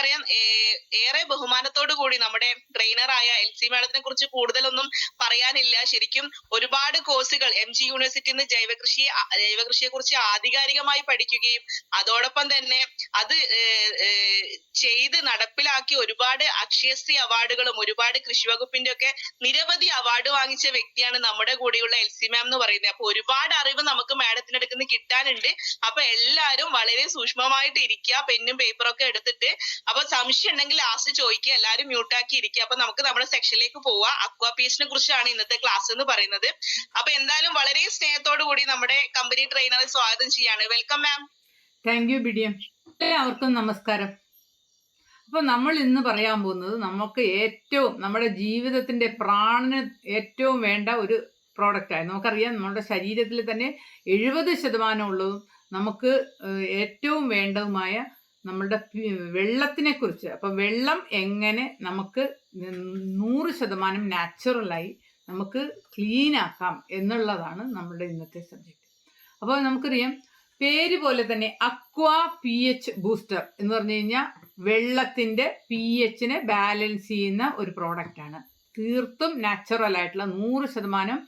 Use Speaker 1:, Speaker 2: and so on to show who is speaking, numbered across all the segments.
Speaker 1: നമുക്കറിയാം ഏറെ ബഹുമാനത്തോടു കൂടി നമ്മുടെ ട്രെയിനറായ എൽ സി മാഡത്തിനെ കുറിച്ച് കൂടുതലൊന്നും പറയാനില്ല. ശരിക്കും ഒരുപാട് കോഴ്സുകൾ എം ജി യൂണിവേഴ്സിറ്റിയിൽ നിന്ന് ജൈവകൃഷി ജൈവകൃഷിയെ കുറിച്ച് ആധികാരികമായി പഠിക്കുകയും അതോടൊപ്പം തന്നെ അത് ചെയ്ത് നടപ്പിലാക്കി ഒരുപാട് അക്ഷയശ്രീ അവാർഡുകളും ഒരുപാട് കൃഷി വകുപ്പിന്റെ ഒക്കെ നിരവധി അവാർഡ് വാങ്ങിച്ച വ്യക്തിയാണ് നമ്മുടെ കൂടെയുള്ള എൽ സി മാം എന്ന് പറയുന്നത്. അപ്പൊ ഒരുപാട് അറിവ് നമുക്ക് മാഡത്തിന് അടുത്ത് നിന്ന് കിട്ടാനുണ്ട്. അപ്പൊ എല്ലാവരും വളരെ സൂക്ഷ്മമായിട്ട് ഇരിക്കുക പെന്നും പേപ്പറും ഒക്കെ എടുത്തിട്ട് അപ്പൊ സംശയം ഉണ്ടെങ്കിൽ ലാസ്റ്റ് ചോദിക്കുക. എല്ലാവരും മ്യൂട്ട് ആക്കി ഇരിക്കുക. അപ്പൊ നമുക്ക് നമ്മുടെ സെക്ഷനിലേക്ക് പോവാം. അക്വാപീസിനെ കുറിച്ചാണ് ഇന്നത്തെ ക്ലാസ് എന്ന് പറയുന്നത്. അപ്പൊ എന്തായാലും വളരെ സ്നേഹത്തോടു കൂടി നമ്മുടെ കമ്പനി ട്രെയിനറെ സ്വാഗതം ചെയ്യാണ്. വെൽക്കം മാം
Speaker 2: താങ്ക് യു എല്ലാവർക്കും നമസ്കാരം. അപ്പോൾ നമ്മൾ ഇന്ന് പറയാൻ പോകുന്നത് നമുക്ക് ഏറ്റവും നമ്മുടെ ജീവിതത്തിന്റെ പ്രാണന് ഏറ്റവും വേണ്ട ഒരു പ്രോഡക്റ്റാണ് നമുക്കറിയാം നമ്മുടെ ശരീരത്തിൽ തന്നെ എഴുപത് ശതമാനമുള്ളതും നമുക്ക് ഏറ്റവും വേണ്ടതുമായ നമ്മളുടെ വെള്ളത്തിനെ കുറിച്ച് അപ്പോൾ വെള്ളം എങ്ങനെ നമുക്ക് നൂറ് ശതമാനം നാച്ചുറലായി നമുക്ക് ക്ലീൻ ആക്കാം എന്നുള്ളതാണ് നമ്മുടെ ഇന്നത്തെ സബ്ജക്റ്റ് അപ്പോൾ നമുക്കറിയാം പേര് പോലെ തന്നെ അക്വാ പി എച്ച് ബൂസ്റ്റർ എന്ന് പറഞ്ഞു കഴിഞ്ഞാൽ വെള്ളത്തിന്റെ പി എച്ചിനെ ബാലൻസ് ചെയ്യുന്ന ഒരു പ്രോഡക്റ്റ് ആണ് തീർത്തും നാച്ചുറൽ ആയിട്ടുള്ള നൂറ് ശതമാനം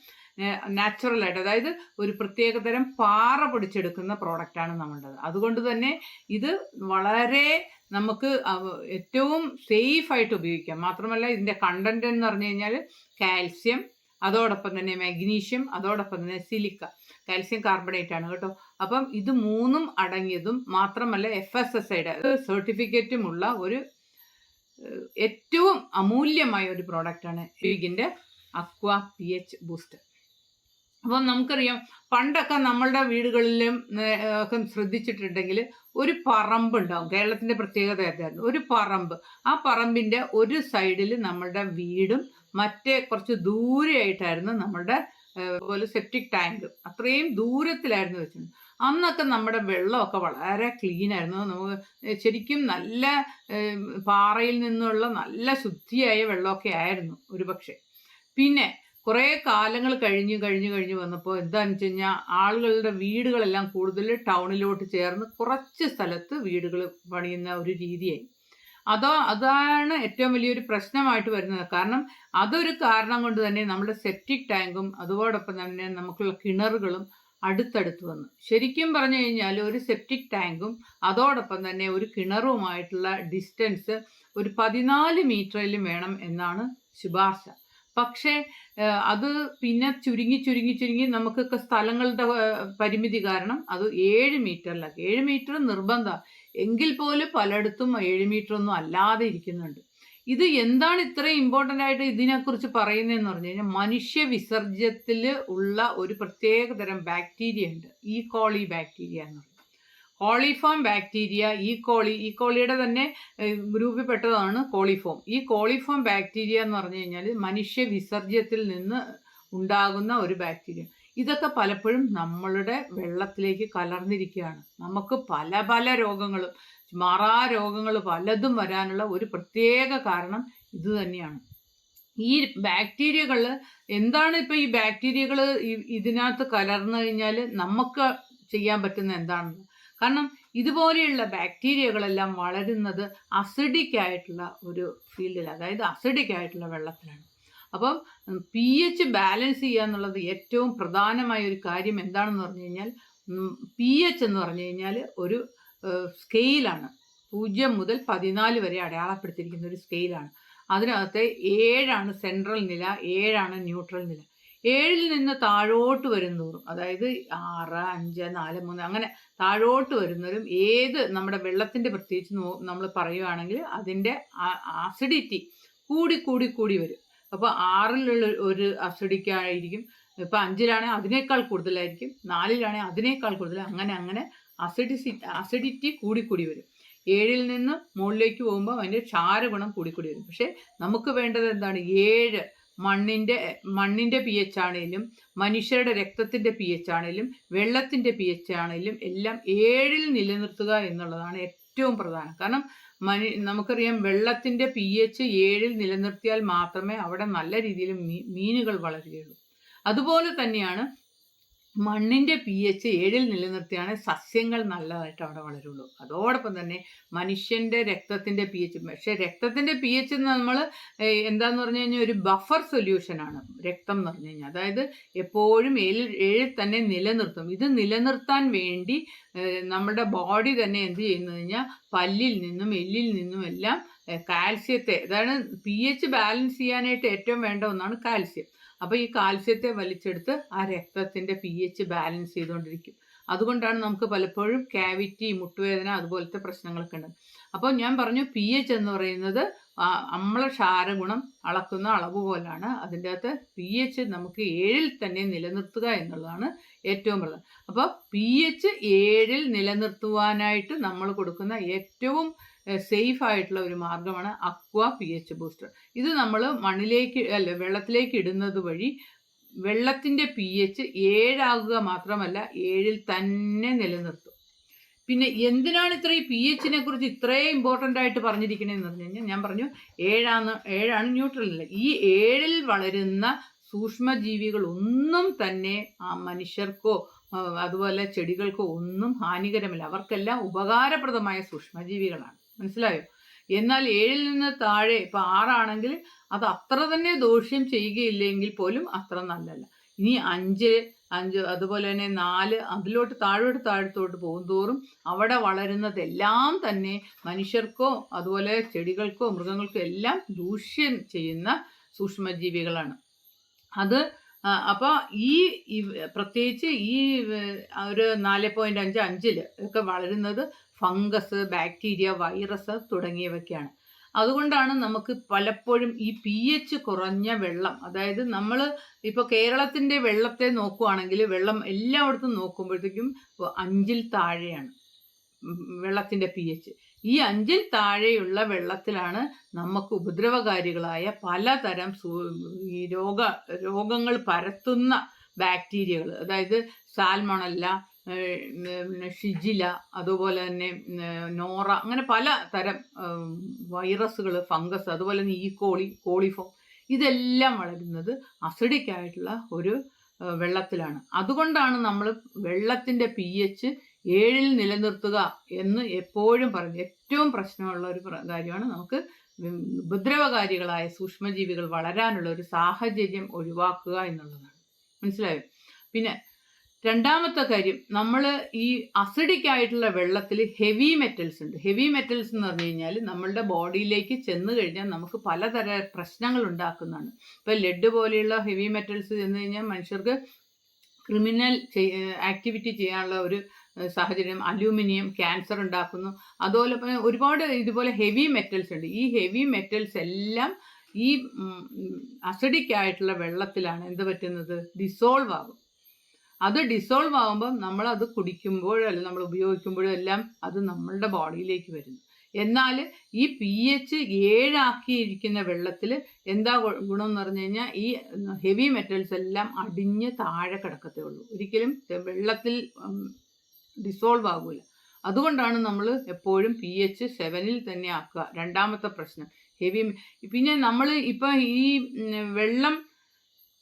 Speaker 2: നാച്ചുറൽ ആയിട്ട് അതായത് ഒരു പ്രത്യേകതരം പാറ പിടിച്ചെടുക്കുന്ന പ്രോഡക്റ്റാണ് നമ്മളുടേത്. അതുകൊണ്ട് തന്നെ ഇത് വളരെ നമുക്ക് ഏറ്റവും സേഫായിട്ട് ഉപയോഗിക്കാം. മാത്രമല്ല ഇതിന്റെ കണ്ടന്റ് എന്ന് പറഞ്ഞു കഴിഞ്ഞാൽ കാൽസ്യം അതോടൊപ്പം തന്നെ മാഗ്നീഷ്യം അതോടൊപ്പം തന്നെ സിലിക്ക കാൽസ്യം കാർബണേറ്റ് ആണ് കേട്ടോ. അപ്പം ഇത് മൂന്നും അടങ്ങിയതും മാത്രമല്ല എഫ് എസ് എസ് ഐയുടെ സർട്ടിഫിക്കറ്റുമുള്ള ഒരു ഏറ്റവും അമൂല്യമായ ഒരു പ്രോഡക്റ്റാണ് വിഗിന്റെ അക്വ പി എച്ച് ബൂസ്റ്റർ അപ്പം നമുക്കറിയാം പണ്ടൊക്കെ നമ്മളുടെ വീടുകളിലും ഒക്കെ ശ്രദ്ധിച്ചിട്ടുണ്ടെങ്കിൽ ഒരു പറമ്പ് ഉണ്ടാവും. കേരളത്തിന്റെ പ്രത്യേകത അതായിരുന്നു ഒരു പറമ്പ്. ആ പറമ്പിന്റെ ഒരു സൈഡിൽ നമ്മളുടെ വീടും മറ്റേ കുറച്ച് ദൂരെയായിട്ടായിരുന്നു നമ്മളുടെ പോലെ സെപ്റ്റിക് ടാങ്ക് അത്രയും ദൂരത്തിലായിരുന്നു വെച്ചിരുന്നത്. അന്നൊക്കെ നമ്മുടെ വെള്ളമൊക്കെ വളരെ ക്ലീൻ ആയിരുന്നു. നമുക്ക് ശരിക്കും നല്ല പാറയിൽ നിന്നുള്ള നല്ല ശുദ്ധിയായ വെള്ളമൊക്കെ ആയിരുന്നു ഒരു പക്ഷേ പിന്നെ കുറേ കാലങ്ങൾ കഴിഞ്ഞ് കഴിഞ്ഞ് കഴിഞ്ഞ് വന്നപ്പോൾ എന്താണെന്ന് വെച്ച് കഴിഞ്ഞാൽ ആളുകളുടെ വീടുകളെല്ലാം കൂടുതൽ ടൗണിലോട്ട് ചേർന്ന് കുറച്ച് സ്ഥലത്ത് വീടുകൾ പണിയുന്ന ഒരു രീതിയായി. അതോ അതാണ് ഏറ്റവും വലിയൊരു പ്രശ്നമായിട്ട് വരുന്നത്. കാരണം അതൊരു കാരണം കൊണ്ട് തന്നെ നമ്മുടെ സെപ്റ്റിക് ടാങ്കും അതോടൊപ്പം തന്നെ നമുക്കുള്ള കിണറുകളും അടുത്തടുത്ത് വന്നു. ശരിക്കും പറഞ്ഞു കഴിഞ്ഞാൽ ഒരു സെപ്റ്റിക് ടാങ്കും അതോടൊപ്പം തന്നെ ഒരു കിണറുമായിട്ടുള്ള ഡിസ്റ്റൻസ് ഒരു പതിനാല് മീറ്ററിലും വേണം എന്നാണ് ശുപാർശ. പക്ഷേ അത് പിന്നെ ചുരുങ്ങി ചുരുങ്ങി ചുരുങ്ങി നമുക്കൊക്കെ സ്ഥലങ്ങളുടെ പരിമിതി കാരണം അത് ഏഴ് മീറ്ററിലാക്കി. ഏഴ് മീറ്റർ നിർബന്ധം. എങ്കിൽ പോലും പലയിടത്തും ഏഴ് മീറ്റർ ഒന്നും അല്ലാതെ ഇരിക്കുന്നുണ്ട്. ഇത് എന്താണ് ഇത്രയും ഇമ്പോർട്ടന്റ് ആയിട്ട് ഇതിനെക്കുറിച്ച് പറയുന്നതെന്ന് പറഞ്ഞു കഴിഞ്ഞാൽ മനുഷ്യ വിസർജ്യത്തിൽ ഉള്ള ഒരു പ്രത്യേക തരം ബാക്ടീരിയ ഉണ്ട്. ഈ കോളി ബാക്ടീരിയ എന്ന് പറയും. Coliform bacteria. ഈ കോളി ഈ കോളിയുടെ തന്നെ രൂപപ്പെട്ടതാണ് കോളിഫോം. ഈ കോളിഫോം ബാക്ടീരിയ എന്ന് പറഞ്ഞു കഴിഞ്ഞാൽ മനുഷ്യ വിസർജ്യത്തിൽ നിന്ന് ഉണ്ടാകുന്ന ഒരു ബാക്ടീരിയ. ഇതൊക്കെ പലപ്പോഴും നമ്മളുടെ വെള്ളത്തിലേക്ക് കലർന്നിരിക്കുകയാണ്. നമുക്ക് പല പല രോഗങ്ങളും മാറാ രോഗങ്ങൾ പലതും വരാനുള്ള ഒരു പ്രത്യേക കാരണം ഇത് തന്നെയാണ്. ഈ ബാക്ടീരിയകൾ എന്താണ് ഇപ്പോൾ ഈ ബാക്ടീരിയകൾ ഇതിനകത്ത് കലർന്നു കഴിഞ്ഞാൽ നമുക്ക് ചെയ്യാൻ പറ്റുന്ന എന്താണെന്ന്? കാരണം ഇതുപോലെയുള്ള ബാക്ടീരിയകളെല്ലാം വളരുന്നത് അസിഡിക് ആയിട്ടുള്ള ഒരു ഫീൽഡിൽ അതായത് അസിഡിക് ആയിട്ടുള്ള വെള്ളത്തിലാണ്. അപ്പം പി എച്ച് ബാലൻസ് ചെയ്യുക എന്നുള്ളത് ഏറ്റവും പ്രധാനമായ ഒരു കാര്യം എന്താണെന്ന് പറഞ്ഞു കഴിഞ്ഞാൽ പി എച്ച് എന്ന് പറഞ്ഞു കഴിഞ്ഞാൽ ഒരു സ്കെയിലാണ് പൂജ്യം മുതൽ പതിനാല് വരെ അടയാളപ്പെടുത്തിയിരിക്കുന്ന ഒരു സ്കെയിലാണ് അതിനകത്ത് ഏഴാണ് സെൻട്രൽ നില ഏഴാണ് ന്യൂട്രൽ നില. ഏഴിൽ നിന്ന് താഴോട്ട് വരുന്നതോറും അതായത് ആറ് അഞ്ച് നാല് മൂന്ന് അങ്ങനെ താഴോട്ട് വരുന്നവരും ഏത് നമ്മുടെ വെള്ളത്തിന്റെ പ്രത്യേകിച്ച് നമ്മൾ പറയുവാണെങ്കിൽ അതിന്റെ ആസിഡിറ്റി കൂടി കൂടി കൂടി വരും. അപ്പോൾ ആറിലുള്ള ഒരു അസിഡിക്കായിരിക്കും ഇപ്പം അഞ്ചിലാണെങ്കിൽ അതിനേക്കാൾ കൂടുതലായിരിക്കും. നാലിലാണെങ്കിൽ അതിനേക്കാൾ കൂടുതൽ. അങ്ങനെ അങ്ങനെ അസിഡിസി അസിഡിറ്റി കൂടി കൂടി വരും. ഏഴിൽ നിന്ന് മുകളിലേക്ക് പോകുമ്പോൾ അതിന്റെ ക്ഷാരഗുണം കൂടി കൂടി വരും. പക്ഷേ നമുക്ക് വേണ്ടത് എന്താണ്? ഏഴ് മണ്ണിന്റെ മണ്ണിന്റെ പി എച്ച് ആണേലും മനുഷ്യരുടെ രക്തത്തിന്റെ പി എച്ച് ആണേലും വെള്ളത്തിന്റെ പി എച്ച് ആണേലും എല്ലാം ഏഴിൽ നിലനിർത്തുക എന്നുള്ളതാണ് ഏറ്റവും പ്രധാനം. കാരണം മനു നമുക്കറിയാം വെള്ളത്തിന്റെ പി എച്ച് ഏഴിൽ നിലനിർത്തിയാൽ മാത്രമേ അവിടെ നല്ല രീതിയിൽ മീ മീനുകൾ വളരുകയുള്ളൂ. അതുപോലെ തന്നെയാണ് മണ്ണിന്റെ പി എച്ച് ഏഴിൽ നിലനിർത്തിയാണ് സസ്യങ്ങൾ നല്ലതായിട്ട് അവിടെ വളരുള്ളൂ. അതോടൊപ്പം തന്നെ മനുഷ്യന്റെ രക്തത്തിന്റെ പി എച്ച് പക്ഷേ രക്തത്തിന്റെ പി എച്ച് നമ്മൾ എന്താന്ന് പറഞ്ഞു കഴിഞ്ഞാൽ ഒരു ബഫർ സൊല്യൂഷനാണ് രക്തം എന്ന് പറഞ്ഞു കഴിഞ്ഞാൽ. അതായത് എപ്പോഴും ഏഴിൽ ഏഴിൽ തന്നെ നിലനിർത്തും. ഇത് നിലനിർത്താൻ വേണ്ടി നമ്മുടെ ബോഡി തന്നെ എന്ത് ചെയ്യുന്നു കഴിഞ്ഞാൽ പല്ലിൽ നിന്നും എല്ലിൽ നിന്നും എല്ലാം കാൽസ്യത്തെ അതാണ് പി എച്ച് ബാലൻസ് ചെയ്യാനായിട്ട് ഏറ്റവും വേണ്ട ഒന്നാണ് കാൽസ്യം. അപ്പോൾ ഈ കാൽസ്യത്തെ വലിച്ചെടുത്ത് ആ രക്തത്തിന്റെ പി എച്ച് ബാലൻസ് ചെയ്തുകൊണ്ടിരിക്കും. അതുകൊണ്ടാണ് നമുക്ക് പലപ്പോഴും ക്യാവിറ്റി മുട്ടുവേദന അതുപോലത്തെ പ്രശ്നങ്ങളൊക്കെ ഉണ്ട്. അപ്പോൾ ഞാൻ പറഞ്ഞു പി എച്ച് എന്ന് പറയുന്നത് അമ്ല ക്ഷാരഗുണം അളക്കുന്ന അളവ് പോലാണ്. അതിന്റെ അകത്ത് പി എച്ച് നമുക്ക് ഏഴിൽ തന്നെ നിലനിർത്തുക എന്നുള്ളതാണ് ഏറ്റവും പ്രധാനം. അപ്പോൾ പി എച്ച് ഏഴിൽ നിലനിർത്തുവാനായിട്ട് നമ്മൾ കൊടുക്കുന്ന ഏറ്റവും സേഫ് ആയിട്ടുള്ള ഒരു മാർഗമാണ് അക്വ പി എച്ച് ബൂസ്റ്റർ. ഇത് നമ്മൾ മണ്ണിലേക്ക് അല്ല വെള്ളത്തിലേക്ക് ഇടുന്നത് വഴി വെള്ളത്തിന്റെ പി എച്ച് ഏഴാകുക മാത്രമല്ല ഏഴിൽ തന്നെ നിലനിർത്തും. പിന്നെ എന്തിനാണ് ഇത്ര ഈ പി എച്ചിനെ കുറിച്ച് ഇത്രയും ഇമ്പോർട്ടന്റ് ആയിട്ട് പറഞ്ഞിരിക്കണേന്ന് പറഞ്ഞു കഴിഞ്ഞാൽ ഞാൻ പറഞ്ഞു ഏഴാണ് ഏഴാണ് ന്യൂട്രൽ നില ഈ ഏഴിൽ വളരുന്ന സൂക്ഷ്മജീവികൾ ഒന്നും തന്നെ ആ മനുഷ്യർക്കോ അതുപോലെ ചെടികൾക്കോ ഒന്നും ഹാനികരമില്ല. അവർക്കെല്ലാം ഉപകാരപ്രദമായ സൂക്ഷ്മജീവികളാണ്. മനസ്സിലായോ? എന്നാൽ ഏഴിൽ നിന്ന് താഴെ ഇപ്പൊ ആറാണെങ്കിൽ അത് അത്ര തന്നെ ദോഷ്യം ചെയ്യുകയില്ലെങ്കിൽ പോലും അത്ര നല്ലല്ല ഇനി അഞ്ച് അഞ്ച് അതുപോലെ തന്നെ നാല് അതിലോട്ട് താഴോട്ട് താഴത്തോട്ട് പോകുന്തോറും അവിടെ വളരുന്നതെല്ലാം തന്നെ മനുഷ്യർക്കോ അതുപോലെ ചെടികൾക്കോ മൃഗങ്ങൾക്കോ എല്ലാം ദൂഷ്യം ചെയ്യുന്ന സൂക്ഷ്മജീവികളാണ്. അത് അപ്പോൾ ഈ പ്രത്യേകിച്ച് ഈ ഒരു നാല് പോയിന്റ് അഞ്ച് അഞ്ചിൽ ഒക്കെ വളരുന്നത് ഫംഗസ് ബാക്ടീരിയ വൈറസ് തുടങ്ങിയവയ്ക്കാണ് അതുകൊണ്ടാണ് നമുക്ക് പലപ്പോഴും ഈ പി എച്ച് കുറഞ്ഞ വെള്ളം അതായത് നമ്മൾ ഇപ്പോൾ കേരളത്തിന്റെ വെള്ളത്തെ നോക്കുവാണെങ്കിൽ വെള്ളം എല്ലായിടത്തും നോക്കുമ്പോഴത്തേക്കും അഞ്ചിൽ താഴെയാണ് വെള്ളത്തിന്റെ പി എച്ച്. ഈ അഞ്ചിൽ താഴെയുള്ള വെള്ളത്തിലാണ് നമുക്ക് ഉപദ്രവകാരികളായ പലതരം ഈ രോഗ രോഗങ്ങൾ പരത്തുന്ന ബാക്ടീരിയകൾ അതായത് സാൽമണല്ല ഏഹ് ഷിജില അതുപോലെ തന്നെ നോറ അങ്ങനെ പല തരം വൈറസുകൾ ഫംഗസ് അതുപോലെ തന്നെ ഈ കോളി കോളിഫോം ഇതെല്ലാം വളരുന്നത് അസിഡിക് ആയിട്ടുള്ള ഒരു വെള്ളത്തിലാണ്. അതുകൊണ്ടാണ് നമ്മൾ വെള്ളത്തിന്റെ പി എച്ച് ഏഴിൽ നിലനിർത്തുക എന്ന് എപ്പോഴും പറഞ്ഞു ഏറ്റവും പ്രശ്നമുള്ള ഒരു കാര്യമാണ് നമുക്ക് ഉപദ്രവകാരികളായ സൂക്ഷ്മജീവികൾ വളരാനുള്ള ഒരു സാഹചര്യം ഒഴിവാക്കുക എന്നുള്ളതാണ്. മനസ്സിലായോ? പിന്നെ രണ്ടാമത്തെ കാര്യം നമ്മൾ ഈ അസിഡിക് ആയിട്ടുള്ള വെള്ളത്തിൽ ഹെവി മെറ്റൽസ് ഉണ്ട്. ഹെവി മെറ്റൽസ് എന്ന് പറഞ്ഞു കഴിഞ്ഞാൽ നമ്മളുടെ ബോഡിയിലേക്ക് ചെന്ന് കഴിഞ്ഞാൽ നമുക്ക് പലതര പ്രശ്നങ്ങൾ ഉണ്ടാക്കുന്നതാണ്. ഇപ്പം ലെഡ് പോലെയുള്ള ഹെവി മെറ്റൽസ് ചെന്ന് കഴിഞ്ഞാൽ മനുഷ്യർക്ക് ക്രിമിനൽ ആക്ടിവിറ്റി ചെയ്യാനുള്ള ഒരു സാഹചര്യം അലൂമിനിയം ക്യാൻസർ ഉണ്ടാക്കുന്നു. അതുപോലെ ഒരുപാട് ഇതുപോലെ ഹെവി മെറ്റൽസ് ഉണ്ട്. ഈ ഹെവി മെറ്റൽസ് എല്ലാം ഈ അസിഡിക് ആയിട്ടുള്ള വെള്ളത്തിലാണ് എന്ത് പറ്റുന്നത്? ഡിസോൾവ് ആകും അത് ഡിസോൾവ് ആകുമ്പോൾ നമ്മൾ അത് കുടിക്കുമ്പോഴോ അല്ലെങ്കിൽ നമ്മൾ ഉപയോഗിക്കുമ്പോഴോ എല്ലാം അത് നമ്മളുടെ ബോഡിയിലേക്ക് വരുന്നു. എന്നാൽ ഈ പി എച്ച് ഏഴാക്കിയിരിക്കുന്ന വെള്ളത്തിൽ എന്താ ഗുണം എന്ന് പറഞ്ഞു കഴിഞ്ഞാൽ ഈ ഹെവി മെറ്റൽസ് എല്ലാം അടിഞ്ഞ് താഴെ കിടക്കത്തേ ഉള്ളൂ. ഒരിക്കലും വെള്ളത്തിൽ ഡിസോൾവ് ആകൂല അതുകൊണ്ടാണ് നമ്മൾ എപ്പോഴും പി എച്ച് സെവനിൽ തന്നെ ആക്കുക. രണ്ടാമത്തെ പ്രശ്നം. ഹെവി പിന്നെ നമ്മൾ ഇപ്പം ഈ വെള്ളം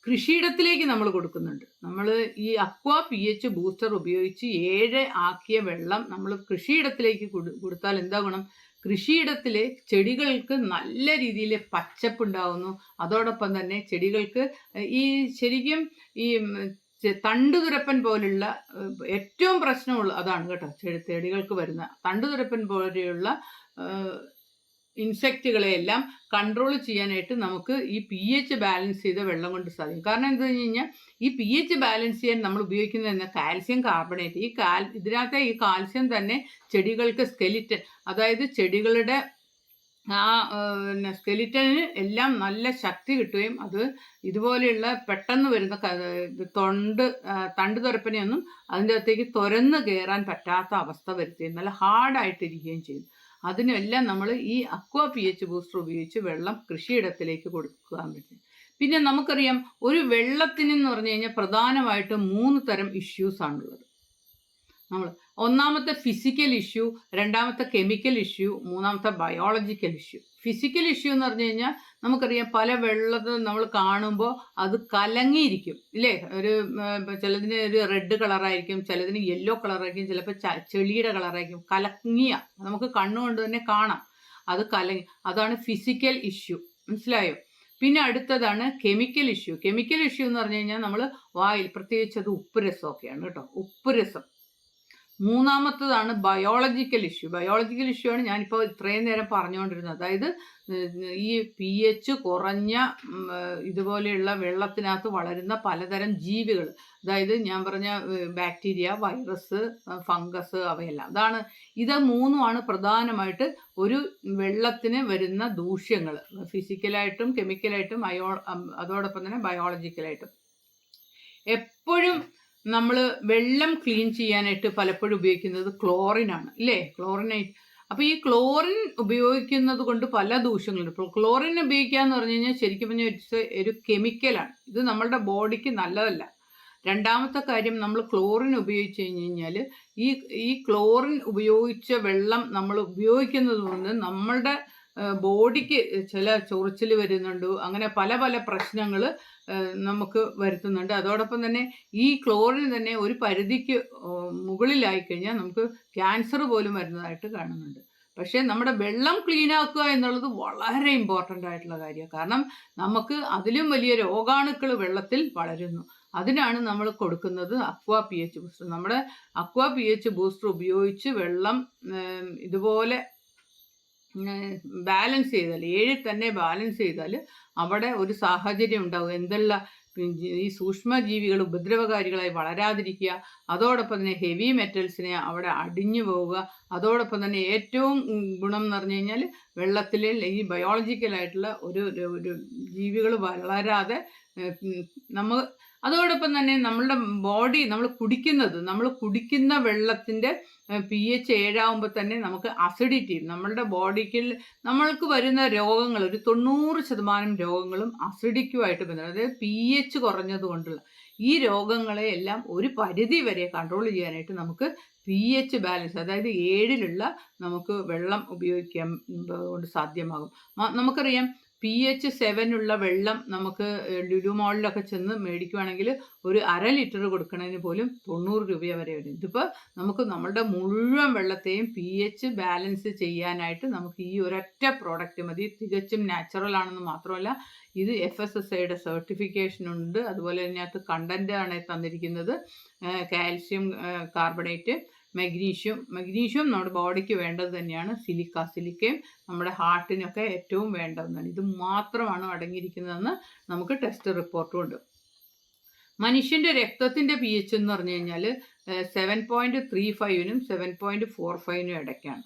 Speaker 2: കൃഷിയിടത്തിലേക്ക് നമ്മൾ കൊടുക്കുന്നുണ്ട്. നമ്മൾ ഈ അക്വാ പി എച്ച് ബൂസ്റ്റർ ഉപയോഗിച്ച് ഏഴ് ആക്കിയ വെള്ളം നമ്മൾ കൃഷിയിടത്തിലേക്ക് കൊടു- കൊടുത്താൽ എന്താ ഗുണം? കൃഷിയിടത്തിലെ ചെടികൾക്ക് നല്ല രീതിയിൽ പച്ചപ്പുണ്ടാവുന്നു അതോടൊപ്പം തന്നെ ചെടികൾക്ക് ഈ ശരിക്കും ഈ തണ്ടുതുരപ്പൻ പോലുള്ള ഏറ്റവും പ്രശ്നമുള്ള അതാണ് കേട്ടോ ചെടികൾക്ക് വരുന്ന തണ്ടുതുരപ്പൻ പോലെയുള്ള ഇൻസെക്റ്റുകളെയെല്ലാം കൺട്രോൾ ചെയ്യാനായിട്ട് നമുക്ക് ഈ പി എച്ച് ബാലൻസ് ചെയ്ത വെള്ളം കൊണ്ട് സാധിക്കും. കാരണം എന്താ വെച്ച് കഴിഞ്ഞാൽ ഈ പി എച്ച് ബാലൻസ് ചെയ്യാൻ നമ്മൾ ഉപയോഗിക്കുന്നത് എന്ന കാൽസ്യം കാർബണേറ്റ്. ഈ കാൽ ഇതിനകത്തെ ഈ കാൽസ്യം തന്നെ ചെടികൾക്ക് സ്കെലിറ്റൻ അതായത് ചെടികളുടെ ആ പിന്നെ സ്കെലിറ്റന് എല്ലാം നല്ല ശക്തി കിട്ടുകയും അത് ഇതുപോലെയുള്ള പെട്ടെന്ന് വരുന്ന തൊണ്ട് തണ്ട് തുരപ്പനെയൊന്നും അതിന്റെ അകത്തേക്ക് തുരന്ന് കയറാൻ പറ്റാത്ത അവസ്ഥ വരുത്തുകയും നല്ല ഹാർഡായിട്ടിരിക്കുകയും ചെയ്യും. അതിനെല്ലാം നമ്മൾ ഈ അക്വാ പി എച്ച് ബൂസ്റ്റർ ഉപയോഗിച്ച് വെള്ളം കൃഷിയിടത്തിലേക്ക് കൊടുക്കാൻ പറ്റും. പിന്നെ നമുക്കറിയാം ഒരു വെള്ളത്തിന് എന്ന് പറഞ്ഞു കഴിഞ്ഞാൽ പ്രധാനമായിട്ടും മൂന്ന് തരം ഇഷ്യൂസ് ആണുള്ളത്. നമ്മൾ ഒന്നാമത്തെ ഫിസിക്കൽ ഇഷ്യൂ രണ്ടാമത്തെ കെമിക്കൽ ഇഷ്യൂ മൂന്നാമത്തെ ബയോളജിക്കൽ ഇഷ്യൂ ഫിസിക്കൽ ഇഷ്യൂ എന്ന് പറഞ്ഞു കഴിഞ്ഞാൽ നമുക്കറിയാം പല വെള്ളത്തിൽ നമ്മൾ കാണുമ്പോൾ അത് കലങ്ങിയിരിക്കും. ഇല്ലേ? ഒരു ചിലതിന് ഒരു റെഡ് കളറായിരിക്കും ചിലതിന് യെല്ലോ കളറായിരിക്കും ചിലപ്പോൾ ചെളിയുടെ കളറായിരിക്കും കലങ്ങിയ നമുക്ക് കണ്ണുകൊണ്ട് തന്നെ കാണാം. അത് കലങ്ങി അതാണ് ഫിസിക്കൽ ഇഷ്യൂ മനസ്സിലായോ? പിന്നെ അടുത്തതാണ് കെമിക്കൽ ഇഷ്യൂ കെമിക്കൽ ഇഷ്യൂ എന്ന് പറഞ്ഞു കഴിഞ്ഞാൽ നമ്മൾ വായിൽ പ്രത്യേകിച്ച് അത് ഉപ്പ് രസമൊക്കെയാണ് കേട്ടോ. ഉപ്പ് രസം. മൂന്നാമത്തതാണ് ബയോളജിക്കൽ ഇഷ്യൂ ബയോളജിക്കൽ ഇഷ്യൂ ആണ് ഞാനിപ്പോൾ ഇത്രയും നേരം പറഞ്ഞുകൊണ്ടിരുന്നത്. അതായത് ഈ പി എച്ച് കുറഞ്ഞ ഇതുപോലെയുള്ള വെള്ളത്തിനകത്ത് വളരുന്ന പലതരം ജീവികൾ അതായത് ഞാൻ പറഞ്ഞ ബാക്ടീരിയ വൈറസ് ഫംഗസ് അവയെല്ലാം. അതാണ് ഇത് മൂന്നുമാണ് പ്രധാനമായിട്ട് ഒരു വെള്ളത്തിന് വരുന്ന ദൂഷ്യങ്ങൾ. ഫിസിക്കലായിട്ടും കെമിക്കലായിട്ടും അയോ അതോടൊപ്പം തന്നെ ബയോളജിക്കലായിട്ടും എപ്പോഴും നമ്മൾ വെള്ളം ക്ലീൻ ചെയ്യാനായിട്ട് പലപ്പോഴും ഉപയോഗിക്കുന്നത് ക്ലോറിൻ ആണ് ഇല്ലേ? ക്ലോറിനേറ്റ് അപ്പോൾ ഈ ക്ലോറിൻ ഉപയോഗിക്കുന്നത് കൊണ്ട് പല ദൂഷ്യങ്ങളുണ്ട്. ഇപ്പോൾ ക്ലോറിൻ ഉപയോഗിക്കുക എന്ന് പറഞ്ഞു കഴിഞ്ഞാൽ ശരിക്കും പറഞ്ഞാൽ ഒരു കെമിക്കലാണ് ഇത് നമ്മളുടെ ബോഡിക്ക് നല്ലതല്ല. രണ്ടാമത്തെ കാര്യം നമ്മൾ ക്ലോറിൻ ഉപയോഗിച്ച് കഴിഞ്ഞ് കഴിഞ്ഞാൽ ഈ ഈ ക്ലോറിൻ ഉപയോഗിച്ച വെള്ളം നമ്മൾ ഉപയോഗിക്കുന്നത് കൊണ്ട് നമ്മളുടെ ബോഡിക്ക് ചില ചൊറിച്ചിൽ വരുന്നുണ്ട്. അങ്ങനെ പല പല പ്രശ്നങ്ങൾ നമുക്ക് വരുത്തുന്നുണ്ട്. അതോടൊപ്പം തന്നെ ഈ ക്ലോറിൻ തന്നെ ഒരു പരിധിക്ക് മുകളിലായി കഴിഞ്ഞാൽ നമുക്ക് ക്യാൻസർ പോലും വരുന്നതായിട്ട് കാണുന്നുണ്ട്. പക്ഷേ നമ്മുടെ വെള്ളം ക്ലീൻ ആക്കുക എന്നുള്ളത് വളരെ ഇമ്പോർട്ടന്റ് ആയിട്ടുള്ള കാര്യമാണ്. കാരണം നമുക്ക് അതിലും വലിയ രോഗാണുക്കൾ വെള്ളത്തിൽ വളരുന്നു. അതിനാണ് നമ്മൾ കൊടുക്കുന്നത് അക്വ പി എച്ച് ബൂസ്റ്റർ. നമ്മുടെ അക്വ പി എച്ച് ബൂസ്റ്റർ ഉപയോഗിച്ച് വെള്ളം ഇതുപോലെ ബാലൻസ് ചെയ്താൽ ഏഴിൽ തന്നെ ബാലൻസ് ചെയ്താൽ അവിടെ ഒരു സാഹചര്യം ഉണ്ടാവും. എന്തെല്ലാം ഈ സൂക്ഷ്മജീവികൾ ഉപദ്രവകാരികളായി വളരാതിരിക്കുക അതോടൊപ്പം തന്നെ ഹെവി മെറ്റൽസിനെ അവിടെ അടിഞ്ഞു പോവുക അതോടൊപ്പം തന്നെ ഏറ്റവും ഗുണം എന്ന് പറഞ്ഞു കഴിഞ്ഞാൽ വെള്ളത്തിലെ ഈ ബയോളജിക്കലായിട്ടുള്ള ഒരു- ഒരു ജീവികൾ വളരാതെ ഉം, അതോടൊപ്പം തന്നെ നമ്മളുടെ ബോഡി നമ്മൾ കുടിക്കുന്നത് നമ്മൾ കുടിക്കുന്ന വെള്ളത്തിന്റെ പി എച്ച് ഏഴാവുമ്പോൾ തന്നെ നമുക്ക് അസിഡിറ്റി നമ്മളുടെ ബോഡിക്ക് നമ്മൾക്ക് വരുന്ന രോഗങ്ങൾ ഒരു തൊണ്ണൂറ് ശതമാനം രോഗങ്ങളും അസിഡിക്കുമായിട്ട് ബന്ധം അതായത് പി എച്ച് കുറഞ്ഞത് കൊണ്ടുള്ള ഈ രോഗങ്ങളെ എല്ലാം ഒരു പരിധി വരെ കൺട്രോൾ ചെയ്യാനായിട്ട് നമുക്ക് പി എച്ച് ബാലൻസ് അതായത് ഏഴിലുള്ള നമുക്ക് വെള്ളം ഉപയോഗിക്കാൻ കൊണ്ട് സാധ്യമാകും. നമുക്കറിയാം പി എച്ച് ഉള്ള വെള്ളം നമുക്ക് ലുലു മോളിലൊക്കെ ചെന്ന് മേടിക്കുവാണെങ്കിൽ ഒരു അര ലിറ്റർ കൊടുക്കുന്നതിന് പോലും തൊണ്ണൂറ് രൂപ വരെ വരും. ഇതിപ്പോൾ നമുക്ക് നമ്മളുടെ മുഴുവൻ വെള്ളത്തെയും പി എച്ച് ബാലൻസ് ചെയ്യാനായിട്ട് നമുക്ക് ഈ ഒരൊറ്റ പ്രോഡക്റ്റ് മതി. തികച്ചും നാച്ചുറൽ ആണെന്ന് മാത്രമല്ല ഇത് എഫ് എസ് എസ് ഐയുടെ സർട്ടിഫിക്കേഷൻ ഉണ്ട്. അതുപോലെ ഇതിനകത്ത് കണ്ടന്റ് ആണ് തന്നിരിക്കുന്നത്. കാൽഷ്യം കാർബണേറ്റ് മഗ്നീഷ്യം മഗ്നീഷ്യം നമ്മുടെ ബോഡിക്ക് വേണ്ടത് തന്നെയാണ്. സിലിക്ക സിലിക്കയും നമ്മുടെ ഹാർട്ടിനൊക്കെ ഏറ്റവും വേണ്ടതെന്നാണ്. ഇത് മാത്രമാണ് അടങ്ങിയിരിക്കുന്നതെന്ന് നമുക്ക് ടെസ്റ്റ് റിപ്പോർട്ടും ഉണ്ട്. മനുഷ്യന്റെ രക്തത്തിന്റെ പി എച്ച് എന്ന് പറഞ്ഞു കഴിഞ്ഞാൽ സെവൻ പോയിന്റ് ത്രീ ഫൈവിനും സെവൻ പോയിന്റ് ഫോർ ഫൈവിനും ഇടയ്ക്കാണ്.